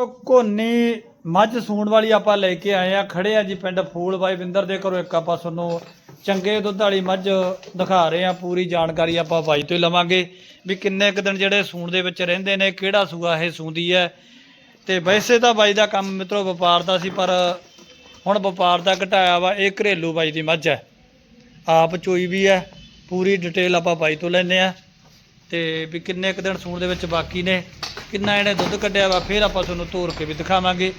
ਤੋ ਕੋਨੀ ਮੱਝ ਸੂਣ ਵਾਲੀ ਆਪਾਂ ਲੈ ਕੇ ਆਏ ਆ, ਖੜੇ ਆ ਜੀ ਪਿੰਡ ਫੂਲ ਬਾਈ ਵਿੰਦਰ ਦੇ ਘਰੋਂ ਇੱਕ ਆਪਾਂ ਤੁਹਾਨੂੰ ਚੰਗੇ ਦੁੱਧ ਵਾਲੀ ਮੱਝ ਦਿਖਾ ਰਹੇ ਆ, ਪੂਰੀ ਜਾਣਕਾਰੀ ਆਪਾਂ ਬਾਈ ਤੋਂ ਹੀ ਲਵਾਂਗੇ ਵੀ ਕਿੰਨੇ ਕੁ ਦਿਨ ਜਿਹੜੇ ਸੂਣ ਦੇ ਵਿੱਚ ਰਹਿੰਦੇ ਨੇ, ਕਿਹੜਾ ਸੂਆ ਇਹ ਸੂੰਦੀ ਹੈ। ਤੇ ਵੈਸੇ ਤਾਂ ਬਾਈ ਦਾ ਕੰਮ ਮਿੱਤਰੋ ਵਪਾਰ ਦਾ ਸੀ, ਪਰ ਹੁਣ ਵਪਾਰ ਦਾ ਘਟਾਇਆ ਵਾ, ਇਹ ਘਰੇਲੂ ਬਾਈ ਦੀ ਮੱਝ ਹੈ। ਆਪ ਚੋਈ ਵੀ ਹੈ, ਪੂਰੀ ਡਿਟੇਲ ਆਪਾਂ ਬਾਈ ਤੋਂ ਲੈਨੇ ਆ। ਤੇ ਵੀ ਕਿੰਨੇ ਕੁ ਦਿਨ ਸੂਣ ਦੇ ਵਿੱਚ ਬਾਕੀ ਨੇ ਕਿੰਨਾ ਇਹਨੇ ਦੁੱਧ ਕੱਢਿਆ ਵਾ ਫਿਰ ਆਪਾਂ ਤੁਹਾਨੂੰ ਤੋਰ ਕੇ ਵੀ ਦਿਖਾਵਾਂਗੇ।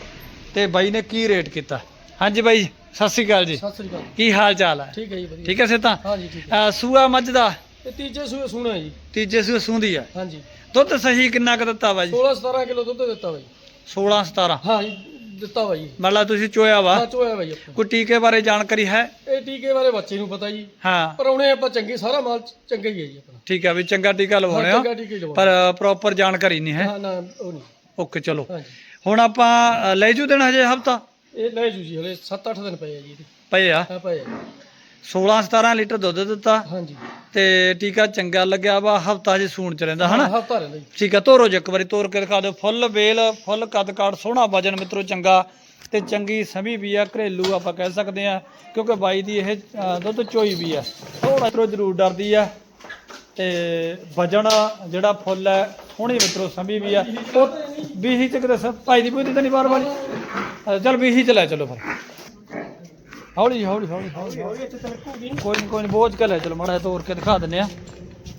ਤੇ ਬਾਈ ਨੇ ਕੀ ਰੇਟ ਕੀਤਾ? ਹਾਂਜੀ ਬਾਈ ਸਤਿ ਸ਼੍ਰੀ ਅਕਾਲ ਜੀ। ਸਤਿ ਸ੍ਰੀ ਅਕਾਲ। ਕੀ ਹਾਲ ਚਾਲ ਹੈ ਠੀਕ ਹੈ ਜੀ ਵਧੀਆ। ਠੀਕ ਹੈ ਸੇ ਤਾਂ ਹਾਂਜੀ ਠੀਕ ਹੈ। ਸੂਆ ਮੱਝ ਦਾ? ਇਹ ਤੀਜੇ ਸੂਏ ਸੁਣਾ ਜੀ। ਤੀਜੇ ਸੂਏ ਸੂੰਦੀ ਆ। ਹਾਂਜੀ। ਦੁੱਧ ਸਹੀ ਕਿੰਨਾ ਕੁ ਦਿੱਤਾ ਵਾ ਜੀ? 16 17 ਕਿਲੋ ਦੁੱਧ ਦਿੱਤਾ ਬਾਈ 16 17 ਹਾਂ ਜੀ ਦਿੱਤਾ ਬਾਈ ਮਤਲਬ ਤੁਸੀਂ ਚੋਇਆ ਵਾ? ਹਾਂ ਚੋਇਆ ਬਾਈ ਆਪਾਂ। ਕੋਈ ਟੀਕੇ ਬਾਰੇ ਜਾਣਕਾਰੀ ਹੈ? ਟੀਕੇ ਬਾਰੇ ਬੱਚੇ ਨੂੰ ਪਤਾ ਜੀ। ਹਾਂ। ਪਰ ਉਹਨੇ ਆਪਾਂ ਚੰਗੀ ਸਾਰਾ ਮਾਲ ਚੰਗਾ ਹੀ ਹੈ ਜੀ ਆਪਣਾ। ਠੀਕ ਹੈ ਵੀ ਚੰਗਾ ਟੀਕਾ ਲਵਾਉਣੇ ਆ। ਚੰਗਾ ਟੀਕੇ ਲਵਾ ਪਰ ਪ੍ਰੋਪਰ ਜਾਣਕਾਰੀ ਨਹੀਂ ਹੈ। ਹਾਂ ਨਾ ਉਹ ਨਹੀਂ। ਓਕੇ ਚਲੋ। ਹੁਣ ਆਪਾਂ ਲੈ ਜੂ ਦੇਣਾ ਹਜੇ ਹਫਤਾ? ਇਹ ਲੈ ਜੂ ਜੀ ਹਲੇ 7-8 ਦਿਨ ਪਏ ਆ ਜੀ ਇਹਦੇ। ਪਏ ਆ? ਹਾਂ ਪਏ ਆ 16 17 ਲੀਟਰ ਦੁੱਧ ਦਿੱਤਾ। ਹਾਂਜੀ। ਤੇ ਟੀਕਾ ਚੰਗਾ ਲੱਗਿਆ ਵਾ ਹਫਤਾ ਜੇ ਸੂਣ ਚ ਰਹਿੰਦਾ ਹਨਾ? ਹਫਤਾ ਰਹਿੰਦਾ ਜੀ। ਠੀਕ ਆ ਤੋਰੋ ਜੀ ਇੱਕ ਵਾਰੀ ਤੋਰ ਕੇ ਦਿਖਾ ਦਿਓ। ਫੁੱਲ ਵੇਲ ਫੁੱਲ ਕੱਦ ਕਾਠ ਸੋਹਣਾ ਵਜਨ ਮਿੱਤਰੋ ਚੰਗਾ। ਤੇ ਚੰਗੀ ਸਮੀ ਵੀ ਆ ਘਰੇਲੂ ਆਪਾਂ ਕਹਿ ਸਕਦੇ ਆ ਕਿਉਂਕਿ ਬਾਈ ਦੀ ਇਹ ਦੁੱਧ ਚੋਈ ਵੀ ਆ। ਥੋੜਾ ਮਿੱਤਰੋ ਜ਼ਰੂਰ ਡਰਦੀ ਆ। ਤੇ ਵਜਨ ਜਿਹੜਾ ਫੁੱਲ ਹੈ ਸੋਹਣੀ ਮਿੱਤਰੋ ਸਮੀ ਵੀ ਆ। ਉਹ ਵੀਹੀ ਚ ਕਿਤੇ ਭਾਈ ਦੀ ਕੋਈ ਤਾਂ ਨਹੀਂ ਬਾਰ ਬਾਰ ਚਲ ਵੀਹੀ ਚ ਲੈ ਚਲੋ ਫਿਰ। ਹੌਲੀ ਹੌਲੀ ਹੌਲੀ ਹੌਲੀ ਹੌਲੀ। ਕੋਈ ਨੀ ਕੋਈ ਨੀ ਬੋਝ ਕੇ ਲੈ ਚਲੋ ਮਾੜਾ ਜਿਹਾ ਤੋਰ ਕੇ ਦਿਖਾ ਦਿੰਨੇ ਆ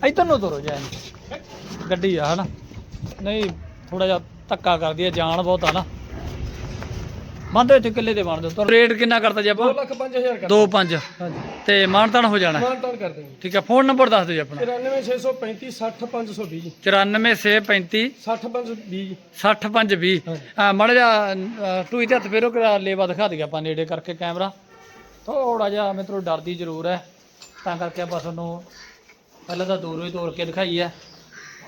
ਇੱਧਰ ਨੂੰ ਤੋਰੋ ਜੈ ਗੱਡੀ ਆ ਹਨਾ? ਨਹੀਂ ਥੋੜਾ ਜਿਹਾ ਧੱਕਾ ਕਰਦੀ ਆ ਜਾਨ ਬਹੁਤ ਆ ਨਾ। ਮੰਦੇ ਇੱਥੇ ਕਿੱਲੇ ਦੇ ਬਣਦੇ ਤਾਂ ਰੇਟ ਕਿੰਨਾ ਕਰਤਾ ਜੀ 2 ਆਪਾਂ ਲੱਖ 5000 ਕਰ 2 5 ਹਾਂਜੀ। ਤੇ ਮਾਨਤਾਨ ਹੋ ਜਾਣਾ। ਮਾਨ ਤਾਨ ਕਰ ਦੇਂਗੇ ਠੀਕ ਹੈ ਫੋਨ ਨੰਬਰ ਦੱਸ ਦਿਓ ਜੀ ਆਪਣਾ। 94635 60520 ਜੀ। 94635 60520 ਜੀ। 6520 ਹਾਂਜੀ। ਆ ਮੜ ਜਾ ਟੂਈ ਤੇ ਹੱਥ ਫੇਰੋ ਕਿ ਲੇਵਾ ਦਿਖਾ ਦਿਆ ਆਪਾਂ ਨੇੜੇ ਕਰਕੇ ਕੈਮਰਾ। ਥੋੜਾ ਜਿਹਾ ਮਿੱਤਰੋ ਡਰਦੀ ਜ਼ਰੂਰ ਹੈ ਤਾਂ ਕਰਕੇ ਆਪਾਂ ਤੁਹਾਨੂੰ ਪਹਿਲਾਂ ਤਾਂ ਦੂਰੋਂ ਹੀ ਤੋੜ ਕੇ ਦਿਖਾਈ ਹੈ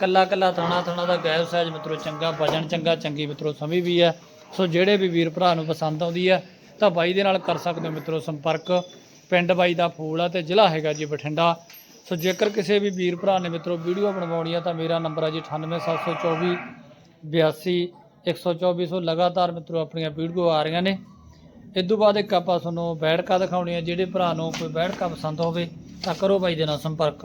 ਕੱਲਾ ਕੱਲਾ ਥਾਣਾ ਥਾਣਾ ਦਾ ਗੈਸ ਸਾਈਜ਼ ਮਿੱਤਰੋ ਚੰਗਾ ਵਜਨ ਚੰਗਾ, ਚੰਗੀ ਮਿੱਤਰੋ ਸਮੀ ਵੀ ਹੈ ਸੋ ਜਿਹੜੇ ਵੀ ਵੀਰ ਭਰਾ ਨੂੰ ਪਸੰਦ ਆਉਂਦੀ ਹੈ ਤਾਂ ਬਾਈ ਦੇ ਨਾਲ ਕਰ ਸਕਦੇ ਹੋ ਮਿੱਤਰੋ ਸੰਪਰਕ। ਪਿੰਡ ਬਾਈ ਦਾ ਫੂਲ ਆ ਤੇ ਜ਼ਿਲ੍ਹਾ ਹੈਗਾ ਜੀ ਬਠਿੰਡਾ। ਸੋ ਜੇਕਰ ਕਿਸੇ ਵੀ ਵੀਰ ਭਰਾ ਨੇ ਮਿੱਤਰੋ ਵੀਡੀਓ ਬਣਵਾਉਣੀ ਆ, ਤਾਂ ਮੇਰਾ ਨੰਬਰ ਹੈ ਜੀ 98724 82 124 ਸੋ ਲਗਾਤਾਰ ਮਿੱਤਰੋ ਆਪਣੀਆਂ ਵੀਡੀਓ ਆ ਰਹੀਆਂ ਨੇ। ਇਸ ਤੋਂ ਬਾਅਦ ਇੱਕ ਆਪਾਂ ਤੁਹਾਨੂੰ ਬੈਠਕਾ ਦਿਖਾਉਣੀ ਹੈ ਜਿਹੜੇ ਭਰਾ ਨੂੰ ਕੋਈ ਬੈਠਕਾ ਪਸੰਦ ਹੋਵੇ, ਤਾਂ ਕਰੋ ਬਾਈ ਦੇ ਨਾਲ ਸੰਪਰਕ।